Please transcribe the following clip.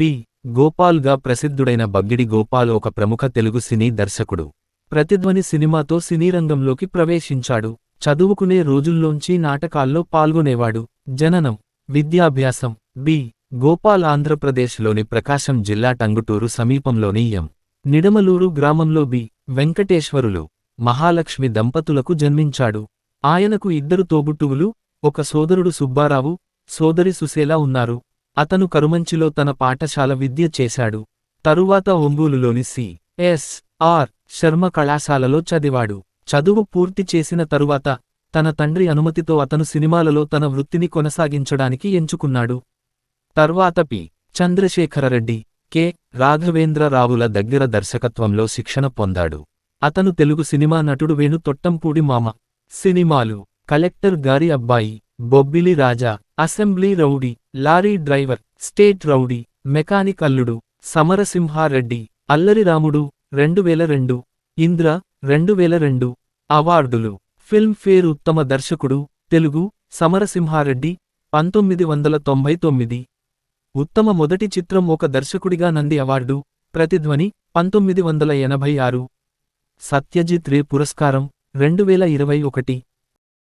B. గోపాల్గా ప్రసిద్ధుడైన బగ్గిడి గోపాల్ ఒక ప్రముఖ తెలుగు సినీ దర్శకుడు. ప్రతిధ్వని సినిమాతో సినీ రంగంలోకి ప్రవేశించాడు. చదువుకునే రోజుల్లోంచి నాటకాల్లో పాల్గొనేవాడు. జననం విద్యాభ్యాసం బి. గోపాల్ ఆంధ్రప్రదేశ్లోని ప్రకాశం జిల్లా టంగుటూరు సమీపంలోని ఎం. నిడమలూరు గ్రామంలో బి. వెంకటేశ్వరులు మహాలక్ష్మి దంపతులకు జన్మించాడు. ఆయనకు ఇద్దరు తోబుట్టువులు ఒక సోదరుడు సుబ్బారావు సోదరి సుశేల ఉన్నారు. అతను కరుమంచిలో తన పాఠశాల విద్య చేశాడు. తరువాత ఒంగోలులోని సి. ఎస్. ఆర్. శర్మ కళాశాలలో చదివాడు. చదువు పూర్తి చేసిన తరువాత తన తండ్రి అనుమతితో అతను సినిమాలలో తన వృత్తిని కొనసాగించడానికి ఎంచుకున్నాడు. తర్వాత పి. చంద్రశేఖరరెడ్డి కె. రాఘవేంద్రరావుల దగ్గర దర్శకత్వంలో శిక్షణ పొందాడు. అతను తెలుగు సినిమా నటుడు వేణు తొట్టంపూడి మామ. సినిమాలు. కలెక్టర్ గారి అబ్బాయి Bobbili Raja. Assembly rowdy. Lorry driver state rowdy mechanic అల్లుడు సమరసింహారెడ్డి అల్లరి రాముడు రెండు వేల రెండు ఇంద్ర రెండు వేల రెండు అవార్డులు. ఫిల్మ్ఫేర్ ఉత్తమ దర్శకుడు తెలుగు సమరసింహారెడ్డి పంతొమ్మిది వందల తొంభై తొమ్మిది. ఉత్తమ మొదటి చిత్రం ఒక దర్శకుడిగా నంది అవార్డు ప్రతిధ్వని పంతొమ్మిది వందల ఎనభై ఆరు. సత్యజిత్ రే పురస్కారం రెండు వేల ఇరవై ఒకటి.